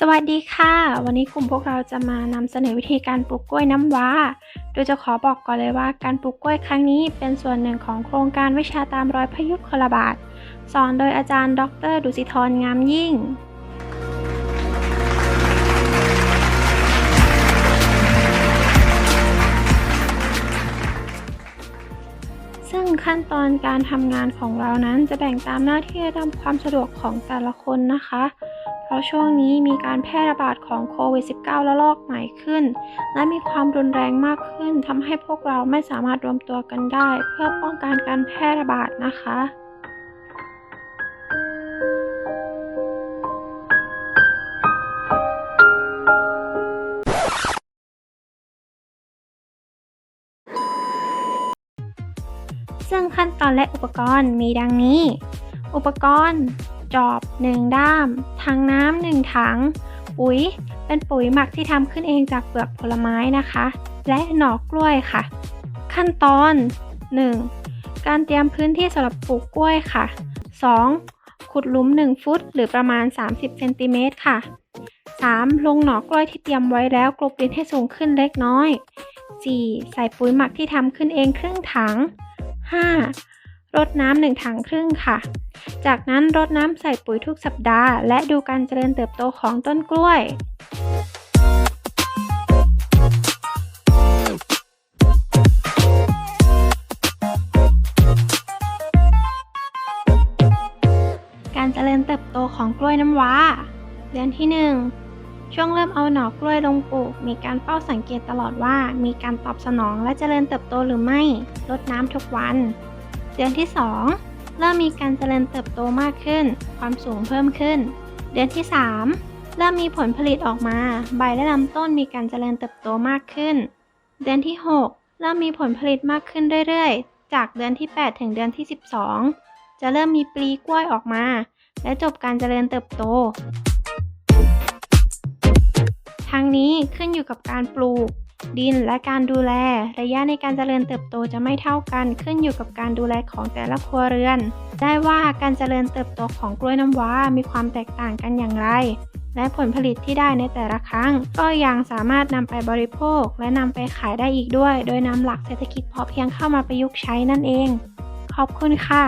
สวัสดีค่ะ วันนี้กลุ่มพวกเราจะมานำเสนอวิธีการปลูกกล้วยน้ำว้า โดยจะขอบอกก่อนเลยว่าการปลูกกล้วยครั้งนี้เป็นส่วนหนึ่งของโครงการวิชาตามรอยพยุทธ์คลบาท สอนโดยอาจารย์ ดร ดุสิธรงามยิ่ง ซึ่งขั้นตอนการทำงานของเรานั้นจะแบ่งตามหน้าที่ตามความสะดวกของแต่ละคนนะคะ เพราะช่วงนี้มีการแพร่ระบาดของโควิด -19 ระลอกใหม่ขึ้น และมีความรุนแรงมากขึ้นทำให้พวกเราไม่สามารถรวมตัวกันได้ เพื่อป้องกันการแพร่ระบาดนะคะซึ่งขั้นตอนและอุปกรณ์มีดังนี้ อุปกรณ์ จอบ 1 ด้าม ถังน้ำ1ถัง ปุ๋ย เป็นปุ๋ยหมักที่ทำขึ้นเองจากเปลือกผลไม้นะคะ และหน่อกล้วยค่ะ ขั้นตอน 1. การเตรียมพื้นที่สำหรับปลูกกล้วยค่ะ 2. ขุดหลุม 1 ฟุต หรือประมาณ 30เซนติเมตรค่ะ 3. ลงหน่อกล้วยที่เตรียมไว้แล้วกลบดินให้สูงขึ้นเล็กน้อย 4. ใส่ปุ๋ยหมักที่ทำขึ้นเองครึ่งถัง 5. รดน้ำหนึ่งถังครึ่งค่ะ จากนั้นรดน้ำใส่ปุ๋ยทุกสัปดาห์ และดูการเจริญเติบโตของต้นกล้วยการเจริญเติบโตของกล้วยน้ำว้า เดือนที่ 1 ช่วงเริ่มเอาหน่อกล้วยลงปลูก มีการเฝ้าสังเกตตลอดว่า มีการตอบสนองและเจริญเติบโตหรือไม่ รดน้ำทุกวัน เดือนที่ 2 เริ่มมีการเจริญเติบโตมากขึ้น ความสูงเพิ่มขึ้น เดือนที่ 3 เริ่มมีผลผลิตออกมา ใบและลำต้นมีการเจริญเติบโตมากขึ้น เดือนที่ 6 เริ่มมีผลผลิตมากขึ้นเรื่อยๆ จากเดือนที่ 8 ถึงเดือนที่ 12 จะเริ่มมีปลีกล้วยออกมา และจบการเจริญเติบโตทั้งนี้ขึ้นอยู่กับการปลูก ดินและการดูแล ระยะในการเจริญเติบโตจะไม่เท่ากัน ขึ้นอยู่กับการดูแลของแต่ละครัวเรือน ได้ว่าการเจริญเติบโตของกล้วยน้ำว้ามีความแตกต่างกันอย่างไร และผลผลิตที่ได้ในแต่ละครั้ง ก็ยังสามารถนำไปบริโภค และนำไปขายได้อีกด้วย โดยนำหลักเศรษฐกิจพอเพียงเข้ามาประยุกต์ใช้นั่นเอง ขอบคุณค่ะ